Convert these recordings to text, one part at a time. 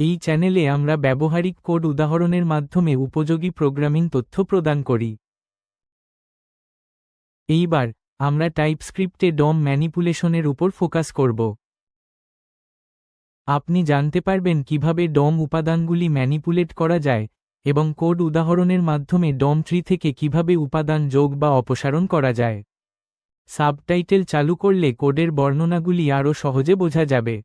এই চ্যানেলে আমরা ব্যবহারিক কোড উদাহরণের মাধ্যমে উপযোগী প্রোগ্রামিং তথ্য প্রদান করি। এইবার, আমরা টাইপস্ক্রিপ্টে ডম ম্যানিপুলেশনের উপর ফোকাস করব। আপনি জানতে পারবেন কীভাবে ডম উপাদানগুলি ম্যানিপুলেট করা যায় এবং কোড উদাহরণের মাধ্যমে ডম ট্রি থেকে কীভাবে উপাদান যোগ বা অপসারণ করা যায়। সাবটাইটেল চালু করলে কোডের বর্ণনাগুলি আরও সহজে বোঝা যাবে।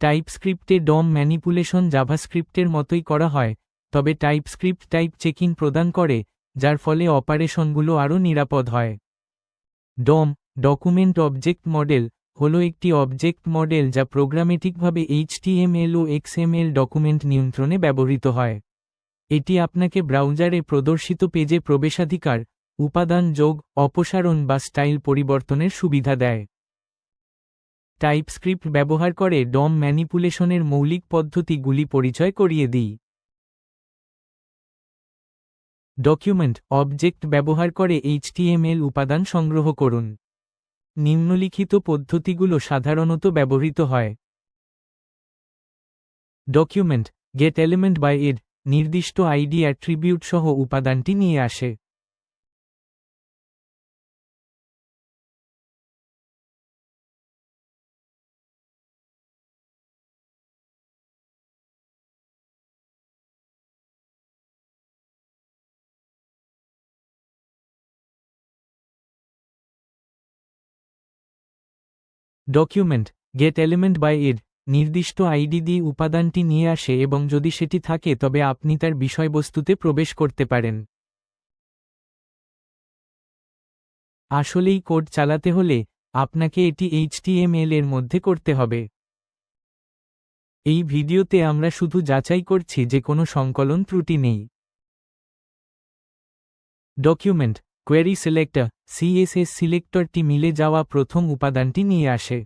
টাইপস্ক্রিপ্টে ডম ম্যানিপুলেশন জাভাস্ক্রিপ্টের মতোই করা হয়, তবে টাইপস্ক্রিপ্ট টাইপ চেকিং প্রদান করে, যার ফলে অপারেশনগুলো আরও নিরাপদ হয়। ডম, ডকুমেন্ট অবজেক্ট মডেল, হল একটি অবজেক্ট মডেল যা প্রোগ্রামেটিকভাবে এইচটিএমএল ও এক্সএমএল ডকুমেন্ট নিয়ন্ত্রণে ব্যবহৃত হয়। এটি আপনাকে ব্রাউজারে প্রদর্শিত পেজে প্রবেশাধিকার, উপাদান যোগ, অপসারণ বা স্টাইল পরিবর্তনের সুবিধা দেয়। টাইপস্ক্রিপ্ট ব্যবহার করে ডম ম্যানিপুলেশনের মৌলিক পদ্ধতিগুলি পরিচয় করিয়ে দিই। ডকুমেন্ট, অবজেক্ট ব্যবহার করে এইচটিএমএল উপাদান সংগ্রহ করুন। নিম্নলিখিত পদ্ধতিগুলো সাধারণত ব্যবহৃত হয়। Document, get element by id, নির্দিষ্ট আইডি অ্যাট্রিবিউট সহ উপাদানটি নিয়ে আসে। Document get element by id নির্দিষ্ট আইডি দিয়ে উপাদানটি নিয়ে আসে এবং যদি সেটি থাকে তবে আপনি তার বিষয়বস্তুতে প্রবেশ করতে পারেন। আসলেই কোড চালাতে হলে আপনাকে এটি এইচটিএমএল এর মধ্যে করতে হবে। এই ভিডিওতে আমরা শুধু যাচাই করছি যে কোনো সংকলন ত্রুটি নেই। ডকুমেন্ট কোয়েরি সিলেক্টর সিএসএস সিলেক্টরটি মিলে যাওয়া প্রথম উপাদানটি নিয়ে আসে।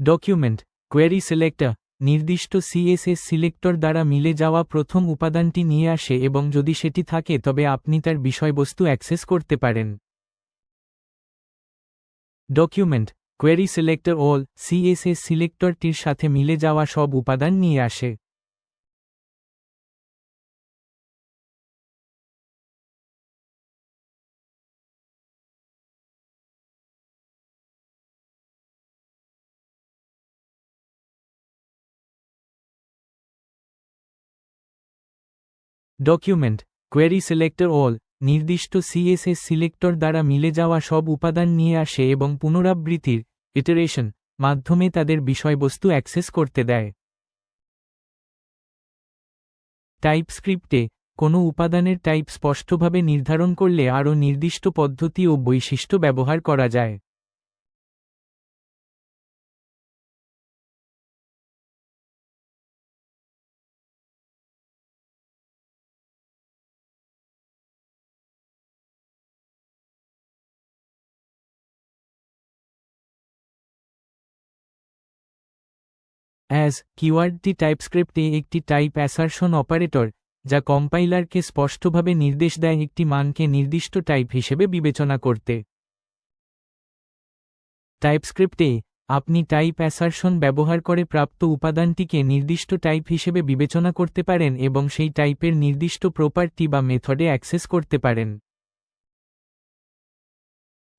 ডকুমেন্ট কোয়েরি সিলেক্টর নির্দিষ্ট সিএসএস সিলেক্টর দ্বারা মিলে যাওয়া প্রথম উপাদানটি নিয়ে আসে এবং যদি সেটি থাকে তবে আপনি তার বিষয়বস্তু অ্যাক্সেস করতে পারেন। Document, query selector all CSS সিলেক্টরটির সাথে মিলে যাওয়া সব উপাদান নিয়ে আসে। ডকুমেন্ট কোয়েরি সিলেক্টর অল নির্দিষ্ট সিএসএস সিলেক্টর দ্বারা মিলে যাওয়া সব উপাদান নিয়ে আসে এবং পুনরাবৃত্তির ইটারেশন মাধ্যমে তাদের বিষয়বস্তু অ্যাক্সেস করতে দেয়। টাইপস্ক্রিপ্টে কোনো উপাদানের টাইপ স্পষ্টভাবে নির্ধারণ করলে আরও নির্দিষ্ট পদ্ধতি ও বৈশিষ্ট্য ব্যবহার করা যায়। অ্যাজ কিওয়ার্ডটি টাইপস্ক্রিপ্টে একটি টাইপ অ্যাসারশন অপারেটর যা কম্পাইলারকে স্পষ্টভাবে নির্দেশ দেয় একটি মানকে নির্দিষ্ট টাইপ হিসেবে বিবেচনা করতে। টাইপস্ক্রিপ্টে আপনি টাইপ অ্যাসারশন ব্যবহার করে প্রাপ্ত উপাদানটিকে নির্দিষ্ট টাইপ হিসেবে বিবেচনা করতে পারেন এবং সেই টাইপের নির্দিষ্ট প্রপার্টি বা মেথডে অ্যাক্সেস করতে পারেন।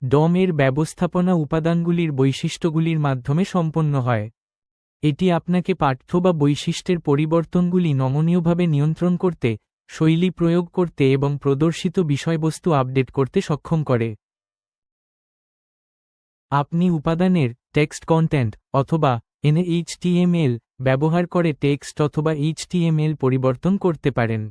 ডম এর ব্যবস্থাপনা উপাদানগুলির বৈশিষ্ট্যগুলির মাধ্যমে সম্পন্ন হয়। এটি আপনাকে পাঠ্য বা বৈশিষ্ট্যের পরিবর্তনগুলি নমনীয়ভাবে নিয়ন্ত্রণ করতে, শৈলী প্রয়োগ করতে এবং প্রদর্শিত বিষয়বস্তু আপডেট করতে সক্ষম করে। আপনি উপাদানের টেক্সট কন্টেন্ট অথবা এনএইচটিএমএল ব্যবহার করে টেক্সট অথবা এইচটিএমএল পরিবর্তন করতে পারেন।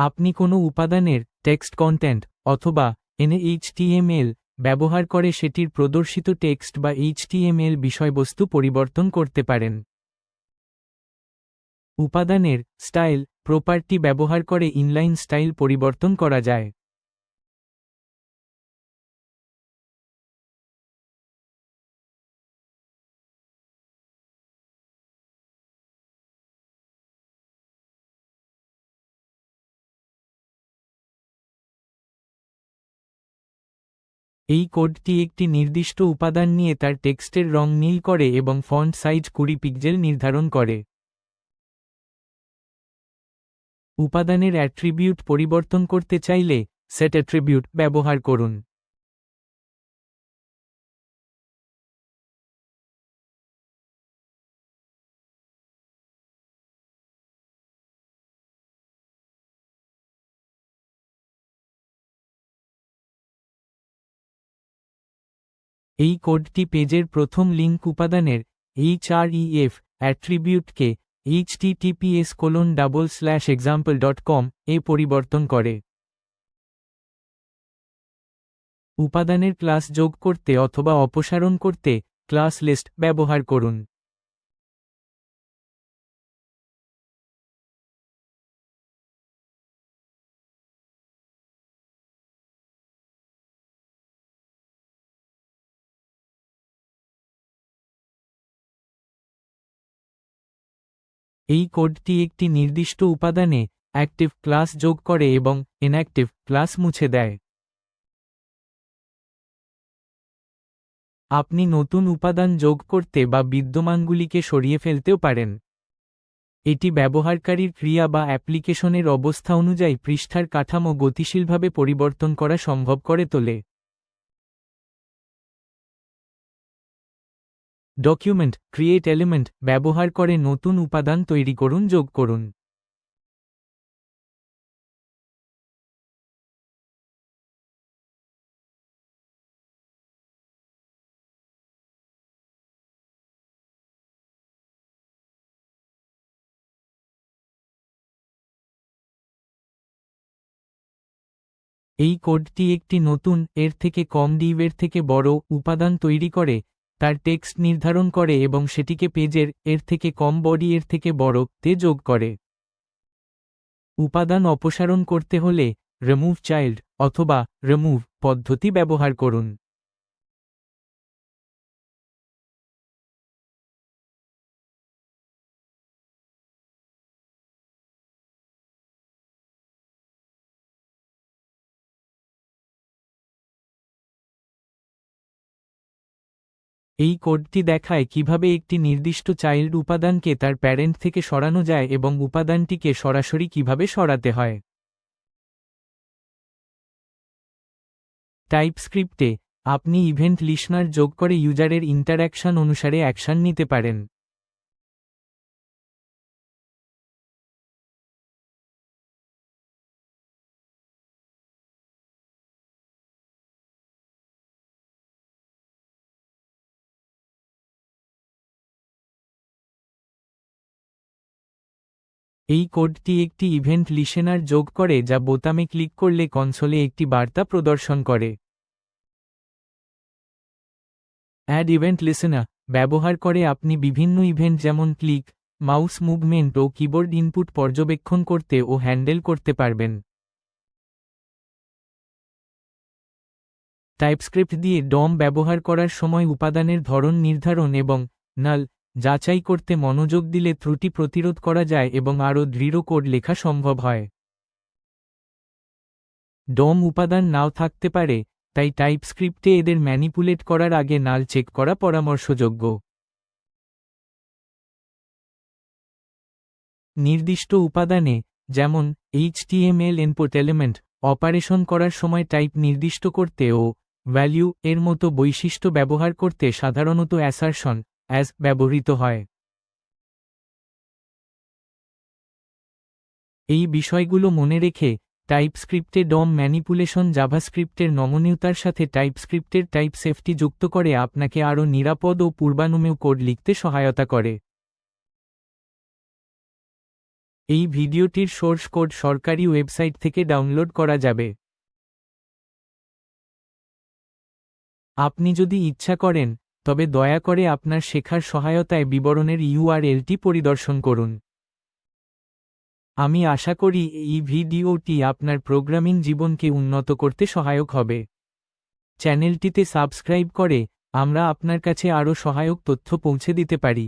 আপনি কোনো উপাদানের টেক্সট কন্টেন্ট অথবা এনএইচটিএমএল ব্যবহার করে সেটির প্রদর্শিত টেক্সট বা এইচটিএমএল বিষয়বস্তু পরিবর্তন করতে পারেন। উপাদানের স্টাইল প্রপার্টি ব্যবহার করে ইনলাইন স্টাইল পরিবর্তন করা যায়। এই কোডটি একটি নির্দিষ্ট উপাদান নিয়ে তার টেক্সটের রং নীল করে এবং ফন্ট সাইজ কুড়ি পিক্সেল নির্ধারণ করে। উপাদানের অ্যাট্রিবিউট পরিবর্তন করতে চাইলে সেট অ্যাট্রিবিউট ব্যবহার করুন। এই কোডটি পেজের প্রথম লিঙ্ক উপাদানের H R E F অ্যাট্রিবিউটকে HTTPS colon double slash example dot com এ পরিবর্তন করে। উপাদানের ক্লাস যোগ করতে অথবা অপসারণ করতে ক্লাস লিস্ট ব্যবহার করুন। এই কোডটি একটি নির্দিষ্ট উপাদানে অ্যাক্টিভ ক্লাস যোগ করে এবং ইনঅ্যাক্টিভ ক্লাস মুছে দেয়। আপনি নতুন উপাদান যোগ করতে বা বিদ্যমানগুলিকে সরিয়ে ফেলতেও পারেন। এটি ব্যবহারকারীর ক্রিয়া বা অ্যাপ্লিকেশনের অবস্থা অনুযায়ী পৃষ্ঠার কাঠামো গতিশীলভাবে পরিবর্তন করা সম্ভব করে তোলে। ডকুমেন্ট ক্রিয়েট এলিমেন্ট ব্যবহার করে নতুন উপাদান তৈরি করুন, যোগ করুন। এই কোডটি একটি নতুন, এর থেকে কম ডিভের থেকে বড় উপাদান তৈরি করে তার টেক্সট নির্ধারণ করে এবং সেটিকে পেজের এর থেকে কম বডি এর থেকে বড় তে যোগ করে। উপাদান অপসারণ করতে হলে রেমুভ চাইল্ড অথবা রেমুভ পদ্ধতি ব্যবহার করুন। এই কোডটি দেখায় কীভাবে একটি নির্দিষ্ট চাইল্ড উপাদানকে তার প্যারেন্ট থেকে সরানো যায় এবং উপাদানটিকে সরাসরি কীভাবে সরাতে হয়। টাইপস্ক্রিপ্টে আপনি ইভেন্ট লিসনার যোগ করে ইউজারের ইন্টারাকশন অনুসারে অ্যাকশন নিতে পারেন। এই কোডটি একটি ইভেন্ট লিসেনার যোগ করে যা বোতামে ক্লিক করলে কনসোলে একটি বার্তা প্রদর্শন করে। অ্যাড ইভেন্ট লিসেনার ব্যবহার করে আপনি বিভিন্ন ইভেন্ট যেমন ক্লিক, মাউস মুভমেন্ট ও কিবোর্ড ইনপুট পর্যবেক্ষণ করতে ও হ্যান্ডেল করতে পারবেন। টাইপস্ক্রিপ্ট দিয়ে ডম ব্যবহার করার সময় উপাদানের ধরন নির্ধারণ এবং নাল যাচাই করতে মনোযোগ দিলে ত্রুটি প্রতিরোধ করা যায় এবং আরও দৃঢ় কোড লেখা সম্ভব হয়। ডম উপাদান নাও থাকতে পারে, তাই টাইপস্ক্রিপ্টে এদের ম্যানিপুলেট করার আগে নাল চেক করা পরামর্শযোগ্য। নির্দিষ্ট উপাদানে, যেমন এইচটিএমএল ইনপুট এলিমেন্ট অপারেশন করার সময় টাইপ নির্দিষ্ট করতে ও ভ্যালিউ এর মতো বৈশিষ্ট্য ব্যবহার করতে সাধারণত অ্যাসারশন অ্যাজ ব্যবহৃত হয়। এই বিষয়গুলো মনে রেখে টাইপস্ক্রিপ্টে ডম ম্যানিপুলেশন জাভাস্ক্রিপ্টের নমনীয়তার সাথে টাইপস্ক্রিপ্টের টাইপ সেফটি যুক্ত করে আপনাকে আরও নিরাপদ ও পূর্বানুমেয় কোড লিখতে সহায়তা করে। এই ভিডিওটির সোর্স কোড সরকারি ওয়েবসাইট থেকে ডাউনলোড করা যাবে। আপনি যদি ইচ্ছা করেন তবে দয়া করে আপনার শেখার সহায়তায় বিবরণের ইউআরএলটি পরিদর্শন করুন। আমি আশা করি এই ভিডিওটি আপনার প্রোগ্রামিং জীবনকে উন্নত করতে সহায়ক হবে। চ্যানেলটিতে সাবস্ক্রাইব করে আমরা আপনার কাছে আরও সহায়ক তথ্য পৌঁছে দিতে পারি।